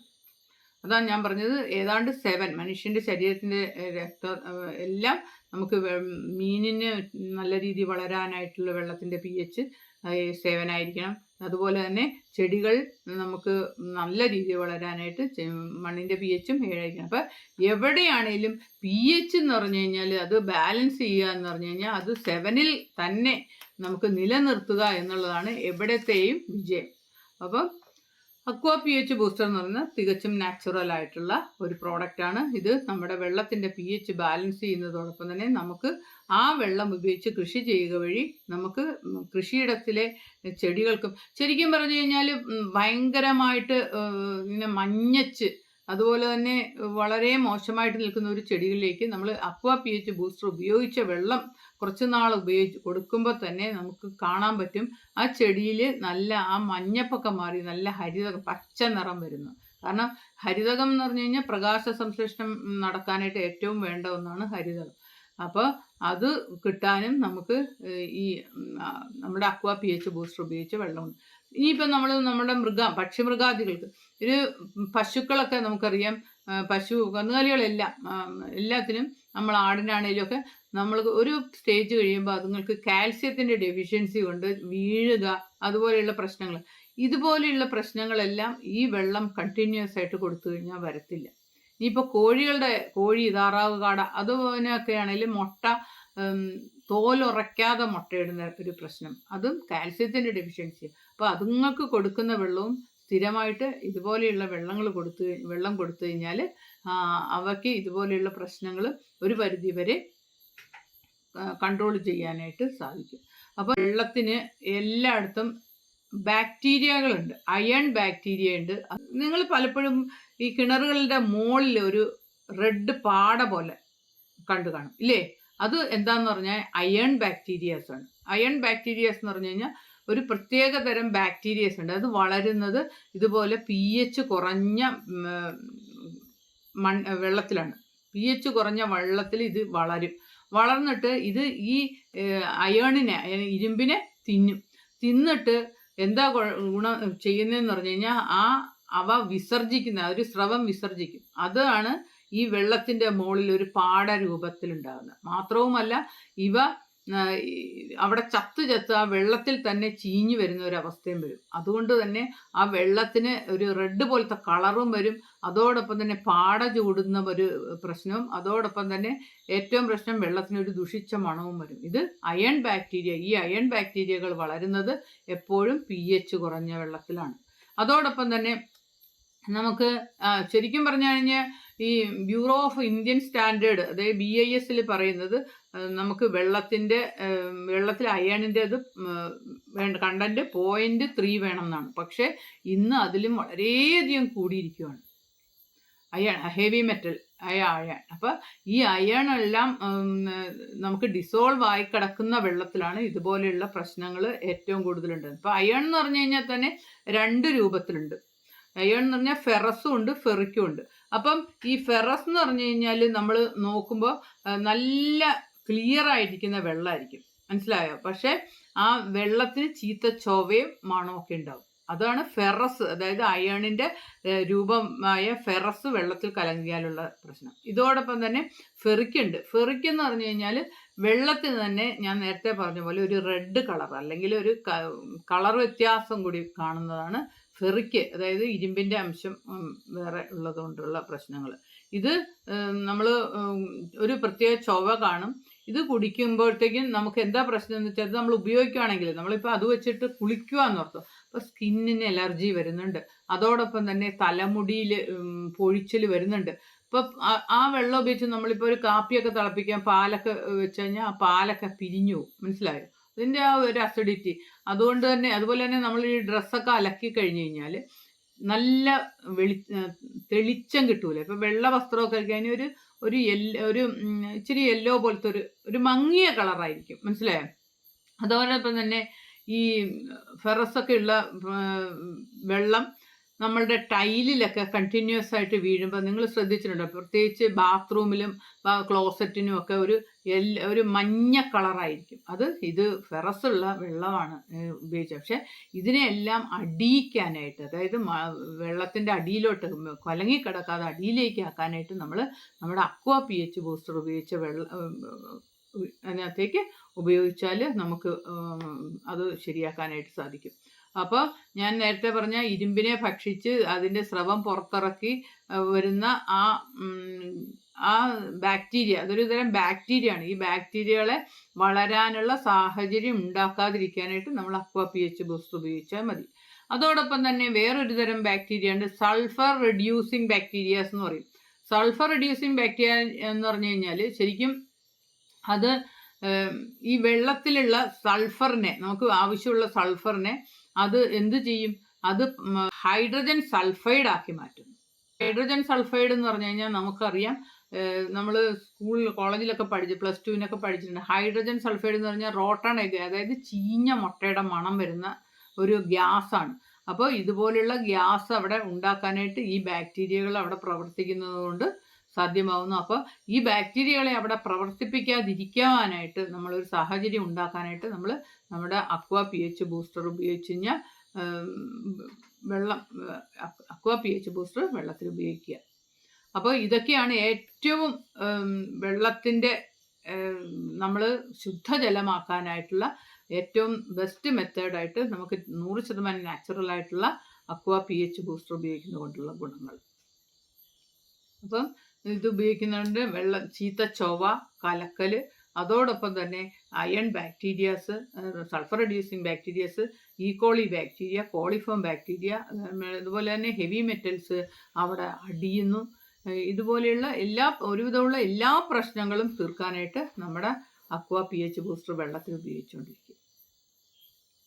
Speaker 2: അതാണ് ഞാൻ പറഞ്ഞത് ഏതാണ്ട് സെവൻ മനുഷ്യന്റെ ശരീരത്തിന്റെ രക്ത എല്ലാം നമുക്ക് മീനിന് നല്ല രീതിയിൽ വളരാനായിട്ടുള്ള വെള്ളത്തിന്റെ പി എച്ച് സെവൻ ആയിരിക്കണം. അതുപോലെ തന്നെ ചെടികൾ നമുക്ക് നല്ല രീതിയിൽ വളരാനായിട്ട് മണ്ണിന്റെ പി എച്ചും ഏഴായിരിക്കണം അപ്പം എവിടെയാണേലും പി എച്ച് എന്ന് പറഞ്ഞു കഴിഞ്ഞാൽ അത് ബാലൻസ് ചെയ്യുക എന്ന് പറഞ്ഞു കഴിഞ്ഞാൽ അത് സെവനിൽ തന്നെ നമുക്ക് നിലനിർത്തുക എന്നുള്ളതാണ് എവിടത്തെയും വിജയം. അപ്പം അക്വ പി എച്ച് ബൂസ്റ്റർ എന്ന് പറയുന്നത് തികച്ചും നാച്ചുറൽ ആയിട്ടുള്ള ഒരു പ്രോഡക്റ്റ് ആണ്. ഇത് നമ്മുടെ വെള്ളത്തിന്റെ പി എച്ച് ബാലൻസ് ചെയ്യുന്നതോടൊപ്പം തന്നെ നമുക്ക് ആ വെള്ളം ഉപയോഗിച്ച് കൃഷി ചെയ്യുക വഴി നമുക്ക് കൃഷിയിടത്തിലെ ചെടികൾക്കും ശരിക്കും പറഞ്ഞു കഴിഞ്ഞാൽ ഭയങ്കരമായിട്ട് ഇങ്ങനെ മഞ്ഞച്ച് അതുപോലെ തന്നെ വളരെ മോശമായിട്ട് നിൽക്കുന്ന ഒരു ചെടികളിലേക്ക് നമ്മൾ അക്വ പി എച്ച് ബൂസ്റ്റർ ഉപയോഗിച്ച വെള്ളം കുറച്ച് നാൾ ഉപയോഗിച്ച് കൊടുക്കുമ്പോൾ തന്നെ നമുക്ക് കാണാൻ പറ്റും ആ ചെടിയിൽ നല്ല ആ മഞ്ഞപ്പൊക്കെ മാറി നല്ല ഹരിതകം പച്ച നിറം വരുന്നു. കാരണം ഹരിതകം എന്ന് പറഞ്ഞു കഴിഞ്ഞാൽ പ്രകാശ സംശ്ലേഷണം നടക്കാനായിട്ട് ഏറ്റവും വേണ്ട ഒന്നാണ് ഹരിതകം. അപ്പോൾ അത് കിട്ടാനും നമുക്ക് ഈ നമ്മുടെ അക്വ പി എച്ച് ബൂസ്റ്റർ ഉപയോഗിച്ച് വെള്ളമുണ്ട്. ഇനിയിപ്പോൾ നമ്മൾ നമ്മുടെ മൃഗ പക്ഷിമൃഗാദികൾക്ക് ഒരു പശുക്കളൊക്കെ നമുക്കറിയാം. പശു കന്നുകാലികളെല്ലാം എല്ലാത്തിനും നമ്മൾ ആടിനാണേലും ഒക്കെ നമ്മൾ ഒരു സ്റ്റേജ് കഴിയുമ്പോൾ അതുങ്ങൾക്ക് കാൽസ്യത്തിന്റെ ഡെഫിഷ്യൻസി കൊണ്ട് വീഴുക അതുപോലെയുള്ള പ്രശ്നങ്ങൾ. ഇതുപോലെയുള്ള പ്രശ്നങ്ങളെല്ലാം ഈ വെള്ളം കണ്ടിന്യൂസ് ആയിട്ട് കൊടുത്തു കഴിഞ്ഞാൽ വരത്തില്ല. ഇനിയിപ്പോൾ കോഴികളുടെ കോഴി താറാവ് കാട അതുപോലെയൊക്കെ ആണെങ്കിലും മുട്ട തോലുറയ്ക്കാതെ മുട്ടയിടുന്ന ഒരു പ്രശ്നം. അതും കാൽസ്യത്തിന്റെ ഡെഫിഷ്യൻസി അപ്പോൾ അതുങ്ങൾക്ക് കൊടുക്കുന്ന വെള്ളവും സ്ഥിരമായിട്ട് ഇതുപോലെയുള്ള വെള്ളങ്ങൾ കൊടുത്തു വെള്ളം കൊടുത്തു കഴിഞ്ഞാൽ അവയ്ക്ക് ഇതുപോലെയുള്ള പ്രശ്നങ്ങൾ ഒരു പരിധി വരെ കൺട്രോൾ ചെയ്യാനായിട്ട് സാധിക്കും. അപ്പോൾ വെള്ളത്തിന് എല്ലായിടത്തും ബാക്ടീരിയകളുണ്ട് അയൺ ബാക്ടീരിയ ഉണ്ട്. നിങ്ങൾ പലപ്പോഴും ഈ കിണറുകളുടെ മുകളിൽ ഒരു റെഡ് പാട പോലെ കണ്ടു കാണും. ഇല്ലേ? അത് എന്താന്ന് പറഞ്ഞാൽ അയൺ ബാക്ടീരിയാസ് ആണ്. അയൺ ബാക്ടീരിയാസ് എന്ന് പറഞ്ഞു കഴിഞ്ഞാൽ ഒരു പ്രത്യേക തരം ബാക്ടീരിയസ് ഉണ്ട്. അത് വളരുന്നത് ഇതുപോലെ പി എച്ച് കുറഞ്ഞ മൺ വെള്ളത്തിലാണ്. പി എച്ച് കുറഞ്ഞ വെള്ളത്തിൽ ഇത് വളരും. വളർന്നിട്ട് ഇത് ഈ അയേണിനെ അയ- ഇരുമ്പിനെ തിന്നും. തിന്നിട്ട് എന്താ ഗുണ- ചെയ്യുന്നതെന്ന് പറഞ്ഞു കഴിഞ്ഞാൽ ആ അവ വിസർജിക്കുന്ന ഒരു സ്രവം വിസർജിക്കും. അതാണ് ഈ വെള്ളത്തിന്റെ മുകളിൽ ഒരു പാട രൂപത്തിലുണ്ടാകുന്നത് മാത്രവുമല്ല ഇവ അവിടെ ചത്ത് ചത്ത് ആ വെള്ളത്തിൽ തന്നെ ചീഞ്ഞു വരുന്ന ഒരു അവസ്ഥയും വരും. അതുകൊണ്ട് തന്നെ ആ വെള്ളത്തിന് ഒരു റെഡ് പോലത്തെ കളറും വരും. അതോടൊപ്പം തന്നെ പാട ചൂടുന്ന ഒരു പ്രശ്നവും അതോടൊപ്പം തന്നെ ഏറ്റവും പ്രശ്നം വെള്ളത്തിന് ഒരു ദുഷിച്ച മണവും വരും. ഇത് അയൺ ബാക്ടീരിയ ഈ അയൺ ബാക്ടീരിയകൾ വളരുന്നത് എപ്പോഴും പി എച്ച് കുറഞ്ഞ വെള്ളത്തിലാണ്. അതോടൊപ്പം തന്നെ നമുക്ക് ശരിക്കും പറഞ്ഞു കഴിഞ്ഞാൽ ഈ ബ്യൂറോ ഓഫ് ഇന്ത്യൻ സ്റ്റാൻഡേർഡ് അതായത് ബി ഐ എസിൽ പറയുന്നത് നമുക്ക് വെള്ളത്തിന്റെ വെള്ളത്തിൽ അയണിന്റെ അത് വേണ്ട കണ്ടന്റ് പോയിന്റ് ത്രീ വേണമെന്നാണ്. പക്ഷേ ഇന്ന് അതിലും വളരെയധികം കൂടിയിരിക്കുകയാണ് അയൺ ഹെവി മെറ്റൽ അയ അയൺ. അപ്പോൾ ഈ അയൺ എല്ലാം നമുക്ക് ഡിസോൾവ് ആയി കിടക്കുന്ന വെള്ളത്തിലാണ് ഇതുപോലെയുള്ള പ്രശ്നങ്ങൾ ഏറ്റവും കൂടുതലുണ്ട്. അപ്പോൾ അയൺ എന്ന് പറഞ്ഞു കഴിഞ്ഞാൽ തന്നെ രണ്ട് രൂപത്തിലുണ്ട്. അയൺ എന്ന് പറഞ്ഞാൽ ഫെറസും ഉണ്ട് ഫെറിക്കും ഉണ്ട്. അപ്പം ഈ ഫെറസ് എന്ന് പറഞ്ഞു കഴിഞ്ഞാൽ നമ്മൾ നോക്കുമ്പോൾ നല്ല ക്ലിയർ ആയിരിക്കുന്ന വെള്ളമായിരിക്കും മനസ്സിലായോ? പക്ഷെ ആ വെള്ളത്തിന് ചീത്ത ചൊവയും മണവും ഒക്കെ ഉണ്ടാവും. അതാണ് ഫെറസ് അതായത് അയണിന്റെ രൂപമായ ഫെറസ് വെള്ളത്തിൽ കലങ്ങിയാലുള്ള പ്രശ്നം. ഇതോടൊപ്പം തന്നെ ഫെറിക്കുണ്ട് ഫെറിക്ക് എന്ന് പറഞ്ഞു കഴിഞ്ഞാൽ വെള്ളത്തിന് തന്നെ ഞാൻ നേരത്തെ പറഞ്ഞ പോലെ ഒരു റെഡ് കളർ അല്ലെങ്കിൽ ഒരു കളർ വ്യത്യാസം കൂടി കാണുന്നതാണ് ഫെറിക്ക്. അതായത് ഇരുമ്പിന്റെ അംശം വേറെ ഉള്ളതുകൊണ്ടുള്ള പ്രശ്നങ്ങൾ ഇത് നമ്മൾ ഒരു പ്രത്യേക ചൊവ കാണും. ഇത് കുടിക്കുമ്പോഴത്തേക്കും നമുക്ക് എന്താ പ്രശ്നം എന്ന് വെച്ചാൽ നമ്മൾ ഉപയോഗിക്കുകയാണെങ്കിൽ നമ്മളിപ്പോൾ അത് വെച്ചിട്ട് കുളിക്കുക ഓർത്തു. അപ്പോൾ സ്കിന്നിന് അലർജി വരുന്നുണ്ട്. അതോടൊപ്പം തന്നെ തലമുടിയിൽ പൊഴിച്ചിൽ വരുന്നുണ്ട്. ഇപ്പം ആ- വെള്ളം ഉപയോഗിച്ച് നമ്മളിപ്പോൾ ഒരു കാപ്പിയൊക്കെ തിളപ്പിക്കാൻ പാലൊക്കെ വെച്ച് കഴിഞ്ഞാൽ ആ പാലൊക്കെ പിരിഞ്ഞു മനസ്സിലായോ? അതിന്റെ ആ ഒരു അസിഡിറ്റി അതുകൊണ്ട് തന്നെ അതുപോലെ തന്നെ നമ്മൾ ഈ ഡ്രസ്സൊക്കെ അലക്കി കഴിഞ്ഞ് കഴിഞ്ഞാൽ നല്ല വെളി തെളിച്ചം കിട്ടൂല. ഇപ്പം വെള്ള വസ്ത്രമൊക്കെ കഴിക്കാൻ ഒരു ഒരു യെല്ലോ ഒരു ഇച്ചിരി യെല്ലോ പോലത്തെ ഒരു ഒരു മങ്ങിയ കളറായിരിക്കും മനസ്സിലായോ? അതോടൊപ്പം തന്നെ ഈ ഫെറസ് ഒക്കെ ഉള്ള വെള്ളം നമ്മളുടെ ടൈലിലൊക്കെ കണ്ടിന്യൂസ് ആയിട്ട് വീഴുമ്പോൾ നിങ്ങൾ ശ്രദ്ധിച്ചിട്ടുണ്ടോ? പ്രത്യേകിച്ച് ബാത്റൂമിലും ക്ലോസറ്റിനും ഒക്കെ ഒരു ഒരു മഞ്ഞ കളറായിരിക്കും. അത് ഇത് ഫെറസുള്ള വെള്ളമാണ് ഉപയോഗിച്ചത്. പക്ഷെ ഇതിനെയെല്ലാം അടിയിക്കാനായിട്ട് അതായത് വെള്ളത്തിന്റെ അടിയിലോട്ട് കൊലങ്ങിക്കിടക്കാതെ അടിയിലേക്ക് ആക്കാനായിട്ട് നമ്മൾ നമ്മുടെ അക്വ പി എച്ച് ബൂസ്റ്റർ ഉപയോഗിച്ച വെള്ള അതിനകത്തേക്ക് ഉപയോഗിച്ചാൽ നമുക്ക് അത് ശരിയാക്കാനായിട്ട് സാധിക്കും. അപ്പോൾ ഞാൻ നേരത്തെ പറഞ്ഞ ഇരുമ്പിനെ ഭക്ഷിച്ച് അതിന്റെ സ്രവം പുറത്തിറക്കി വരുന്ന ആ ആ ബാക്ടീരിയ അതൊരു തരം ബാക്ടീരിയ ആണ് ഈ ബാക്ടീരിയകളെ വളരാനുള്ള സാഹചര്യം ഉണ്ടാക്കാതിരിക്കാനായിട്ട് നമ്മൾ അക്വ പി എച്ച് ബൂസ്റ്റ് ഉപയോഗിച്ചാൽ മതി. അതോടൊപ്പം തന്നെ വേറൊരു തരം ബാക്ടീരിയ ഉണ്ട് സൾഫർ റെഡ്യൂസിങ് ബാക്ടീരിയാസ് എന്ന് പറയും. സൾഫർ റെഡ്യൂസിങ് ബാക്ടീരിയ എന്ന് പറഞ്ഞു കഴിഞ്ഞാൽ ശരിക്കും അത് ഈ വെള്ളത്തിലുള്ള സൾഫറിനെ നമുക്ക് ആവശ്യമുള്ള സൾഫറിനെ അത് എന്ത് ചെയ്യും? അത് ഹൈഡ്രജൻ സൾഫൈഡ് ആക്കി മാറ്റുന്നു ഹൈഡ്രജൻ സൾഫൈഡ് എന്ന് പറഞ്ഞു കഴിഞ്ഞാൽ നമുക്കറിയാം നമ്മൾ സ്കൂളിൽ കോളേജിലൊക്കെ പഠിച്ച് പ്ലസ് ടുവിനൊക്കെ പഠിച്ചിട്ടുണ്ട്. ഹൈഡ്രജൻ സൾഫൈഡ് എന്ന് പറഞ്ഞാൽ റോട്ടൺ എഗ് അതായത് ചീഞ്ഞ മുട്ടയുടെ മണം വരുന്ന ഒരു ഗ്യാസാണ്. അപ്പോൾ ഇതുപോലെയുള്ള ഗ്യാസ് അവിടെ ഉണ്ടാക്കാനായിട്ട് ഈ ബാക്ടീരിയകൾ അവിടെ പ്രവർത്തിക്കുന്നതുകൊണ്ട് സാധ്യമാവുന്നു. അപ്പോൾ ഈ ബാക്ടീരിയകളെ അവിടെ പ്രവർത്തിപ്പിക്കാതിരിക്കാനായിട്ട് നമ്മളൊരു സാഹചര്യം ഉണ്ടാക്കാനായിട്ട് നമ്മൾ നമ്മുടെ അക്വ പി എച്ച് ബൂസ്റ്റർ ഉപയോഗിച്ച് കഴിഞ്ഞാൽ വെള്ളം അക്വ പി എച്ച് ബൂസ്റ്റർ വെള്ളത്തിൽ ഉപയോഗിക്കുക. അപ്പോൾ ഇതൊക്കെയാണ് ഏറ്റവും വെള്ളത്തിന്റെ നമ്മൾ ശുദ്ധജലമാക്കാനായിട്ടുള്ള ഏറ്റവും ബെസ്റ്റ് മെത്തേഡായിട്ട് നമുക്ക് നൂറ് ശതമാനം നാച്ചുറൽ ആയിട്ടുള്ള അക്വ പി എച്ച് ബൂസ്റ്റർ ഉപയോഗിക്കുന്നത് കൊണ്ടുള്ള ഗുണങ്ങൾ. അപ്പം ഇത് ഉപയോഗിക്കുന്നതുകൊണ്ട് വെള്ളം ചീത്ത ചൊവ കലക്കൽ അതോടൊപ്പം തന്നെ iron bacterias sulphur reducing bacterias E coli bacteria coliform bacteria അതുപോലെ തന്നെ ഹെവി മെറ്റൽസ് അവിടെ അടിയുന്നു. ഇതുപോലെയുള്ള എല്ലാ ഒരുവിധമുള്ള എല്ലാ പ്രശ്നങ്ങളും തീർക്കാനായിട്ട് നമ്മുടെ അക്വ പി എച്ച് ബൂസ്റ്റർ വെള്ളത്തിൽ ഉപയോഗിച്ചുകൊണ്ടിരിക്കും.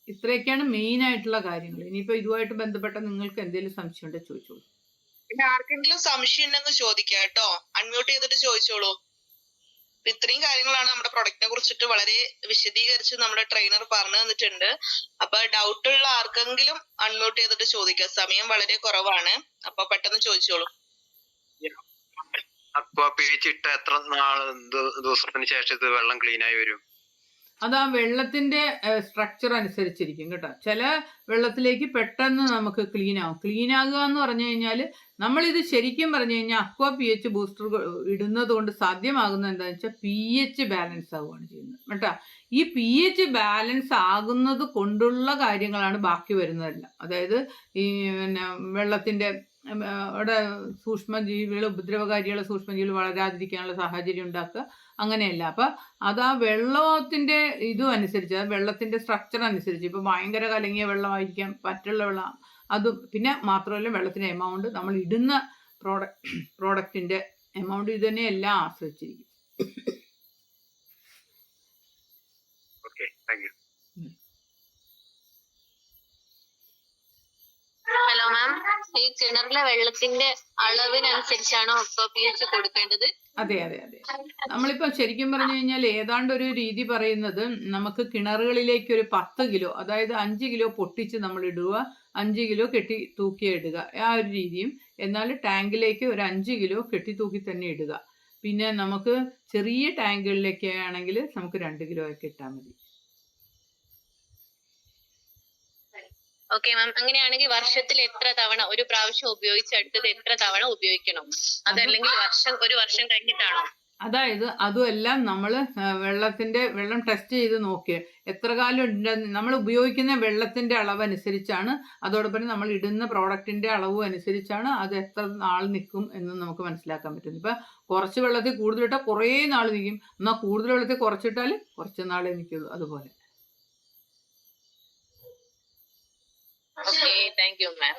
Speaker 2: ഇത്രയൊക്കെയാണ് മെയിൻ ആയിട്ടുള്ള കാര്യങ്ങൾ. ഇനിയിപ്പോൾ ഇതുമായിട്ട് ബന്ധപ്പെട്ട നിങ്ങൾക്ക് എന്തെങ്കിലും സംശയം ഉണ്ടെങ്കിൽ ചോദിച്ചോളൂ.
Speaker 1: പിന്നെ ആർക്കെങ്കിലും സംശയം ഉണ്ടെങ്കിൽ ചോദിക്കാം കേട്ടോ. അൺമ്യൂട്ട് ചെയ്തിട്ട് ചോദിച്ചോളൂ. ഇത്രയും കാര്യങ്ങളാണ് നമ്മുടെ പ്രൊഡക്റ്റിനെ കുറിച്ചിട്ട് വളരെ വിശദീകരിച്ച് നമ്മുടെ ട്രെയിനർ പറഞ്ഞു തന്നിട്ടുണ്ട്. അപ്പൊ ഡൗട്ട് ഉള്ള ആർക്കെങ്കിലും അൺമ്യൂട്ട് ചെയ്തിട്ട് ചോദിക്കാം. സമയം വളരെ കുറവാണ്. അപ്പൊ പെട്ടെന്ന് ചോദിച്ചോളൂ.
Speaker 3: ഇട്ട എത്ര നാൾ വെള്ളം ക്ലീൻ ആയി വരും?
Speaker 2: അത് വെള്ളത്തിന്റെ സ്ട്രക്ചർ അനുസരിച്ചിരിക്കും കേട്ടോ. ചില വെള്ളത്തിലേക്ക് പെട്ടെന്ന് നമുക്ക് ക്ലീൻ ആവും. ക്ലീൻ ആകുക എന്ന് പറഞ്ഞു കഴിഞ്ഞാൽ നമ്മളിത് ശരിക്കും പറഞ്ഞു കഴിഞ്ഞാൽ അക്വ പി എച്ച് ബൂസ്റ്റർ ഇടുന്നത് കൊണ്ട് സാധ്യമാകുന്നത് എന്താണെന്ന് വെച്ചാൽ പി എച്ച് ബാലൻസ് ആവുകയാണ് ചെയ്യുന്നത്. കേട്ടോ. ഈ പി എച്ച് ബാലൻസ് ആകുന്നത് കൊണ്ടുള്ള കാര്യങ്ങളാണ് ബാക്കി വരുന്നതെല്ലാം. അതായത് ഈ പിന്നെ വെള്ളത്തിന്റെ അവിടെ സൂക്ഷ്മജീവികൾ ഉപദ്രവകാരികളെ സൂക്ഷ്മജീവികൾ വളരാതിരിക്കാനുള്ള സാഹചര്യം ഉണ്ടാക്കുക. അങ്ങനെയല്ല. അപ്പം അത് ആ വെള്ളത്തിന്റെ ഇതും അനുസരിച്ച് ആ വെള്ളത്തിന്റെ സ്ട്രക്ചർ അനുസരിച്ച് ഇപ്പൊ ഭയങ്കര കലങ്ങിയ വെള്ളമായിരിക്കാം പറ്റുള്ള വെള്ളം അതും പിന്നെ മാത്രമല്ല വെള്ളത്തിന്റെ എമൗണ്ട് നമ്മൾ ഇടുന്ന പ്രോഡക്റ്റ് പ്രോഡക്റ്റിന്റെ എമൗണ്ട് ഇത് തന്നെ എല്ലാം ആശ്രയിച്ചിരിക്കും.
Speaker 3: Okay thank you
Speaker 4: hello ma'am ഈ കിണറിലെ വെള്ളത്തിന്റെ അളവിനനുസരിച്ചാണോ ഒക്ടോ പി എച്ച് കൊടുക്കേണ്ടത്?
Speaker 2: അതെ അതെ അതെ. നമ്മളിപ്പോ ശരിക്കും പറഞ്ഞു കഴിഞ്ഞാൽ ഏതാണ്ട് ഒരു രീതി പറയുന്നത് നമുക്ക് കിണറുകളിലേക്ക് ഒരു പത്ത് കിലോ അതായത് അഞ്ച് കിലോ പൊട്ടിച്ച് നമ്മൾ ഇടുക അഞ്ച് കിലോ കെട്ടി തൂക്കി ഇടുക ആ ഒരു രീതിയും. എന്നാൽ ടാങ്കിലേക്ക് ഒരു അഞ്ച് കിലോ കെട്ടി തൂക്കി തന്നെ ഇടുക. പിന്നെ നമുക്ക് ചെറിയ ടാങ്കുകളിലേക്ക് ആണെങ്കിൽ നമുക്ക് രണ്ട് കിലോ ഒക്കെ ഇട്ടാൽ മതി.
Speaker 4: ഓക്കെ മാം അങ്ങനെയാണെങ്കിൽ വർഷത്തിൽ എത്ര തവണ ഒരു പ്രാവശ്യം ഉപയോഗിച്ച് അടുത്തത് എത്ര തവണ ഉപയോഗിക്കണം? അതല്ലെങ്കിൽ വർഷം ഒരു വർഷം കഴിഞ്ഞിട്ടാണോ?
Speaker 2: അതായത് അതുമെല്ലാം നമ്മൾ വെള്ളത്തിന്റെ വെള്ളം ടെസ്റ്റ് ചെയ്ത് നോക്കി എത്ര കാലം ഉണ്ടെന്ന് നമ്മൾ ഉപയോഗിക്കുന്ന വെള്ളത്തിന്റെ അളവ് അനുസരിച്ചാണ് അതോടൊപ്പം നമ്മൾ ഇടുന്ന പ്രോഡക്റ്റിന്റെ അളവ് അനുസരിച്ചാണ് അത് എത്ര നാൾ നിൽക്കും എന്ന് നമുക്ക് മനസ്സിലാക്കാൻ പറ്റും ഇപ്പൊ കുറച്ച് വെള്ളത്തിൽ കൂടുതലിട്ടാൽ കുറേ നാൾ നിൽക്കും. എന്നാൽ കൂടുതൽ വെള്ളത്തിൽ കുറച്ചിട്ടാൽ കുറച്ച് നാളേ നിൽക്കുള്ളൂ. അതുപോലെ.
Speaker 4: ഓക്കെ താങ്ക് യു മാം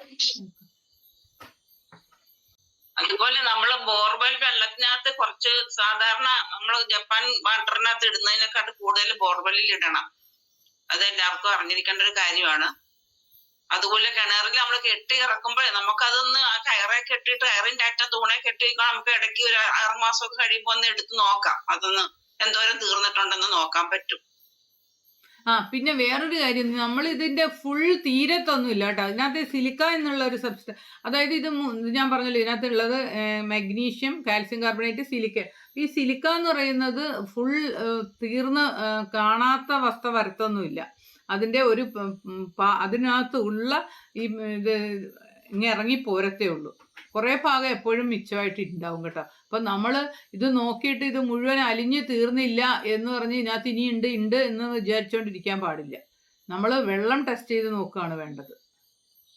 Speaker 5: അതുപോലെ നമ്മൾ ബോർവെൽ വെള്ളത്തിനകത്ത് കുറച്ച് സാധാരണ നമ്മൾ ജപ്പാൻ വാട്ടറിനകത്ത് ഇടുന്നതിനെക്കാട്ട് കൂടുതൽ ബോർവെല്ലിൽ ഇടണം. അത് എല്ലാവർക്കും അറിഞ്ഞിരിക്കേണ്ട ഒരു കാര്യമാണ്. അതുപോലെ കിണറിൽ നമ്മൾ കെട്ടി ഇറക്കുമ്പോഴേ നമുക്കതൊന്ന് ആ കയറെ കെട്ടിയിട്ട് കയറിന്റെ അറ്റം തൂണെ കെട്ടിയിരിക്കുമ്പോൾ നമുക്ക് ഇടയ്ക്ക് ഒരു ആറുമാസമൊക്കെ കഴിയുമ്പോൾ ഒന്ന് എടുത്ത് നോക്കാം. അതൊന്ന് എന്തോരം തീർന്നിട്ടുണ്ടെന്ന് നോക്കാൻ പറ്റും.
Speaker 2: ആ പിന്നെ വേറൊരു കാര്യം നമ്മൾ ഇതിന്റെ ഫുൾ തീരത്തൊന്നും ഇല്ല കേട്ടോ. അതിനകത്ത് സിലിക്ക എന്നുള്ള ഒരു സബ്സ്റ്റ അതായത് ഇത് ഞാൻ പറഞ്ഞല്ലോ ഇതിനകത്തുള്ളത് മഗ്നീഷ്യം കാൽസ്യം കാർബണേറ്റ് സിലിക്ക ഈ സിലിക്ക എന്ന് പറയുന്നത് ഫുൾ തീർന്ന് കാണാത്ത വസ്ത വരത്തൊന്നുമില്ല. അതിന്റെ ഒരു അതിനകത്ത് ഉള്ള ഈ ഇത് ഇങ്ങനെ ഇറങ്ങി പോരത്തേ ഉള്ളൂ. കുറേ ഭാഗം എപ്പോഴും മിച്ചമായിട്ട് ഉണ്ടാവും കേട്ടോ. അപ്പം നമ്മൾ ഇത് നോക്കിയിട്ട് ഇത് മുഴുവൻ അലിഞ്ഞു തീർന്നില്ല എന്ന് പറഞ്ഞ് ഇതിനകത്ത് ഇനി ഉണ്ട് ഉണ്ട് എന്ന് വിചാരിച്ചുകൊണ്ടിരിക്കാൻ പാടില്ല. നമ്മൾ വെള്ളം ടെസ്റ്റ് ചെയ്ത് നോക്കുകയാണ് വേണ്ടത്.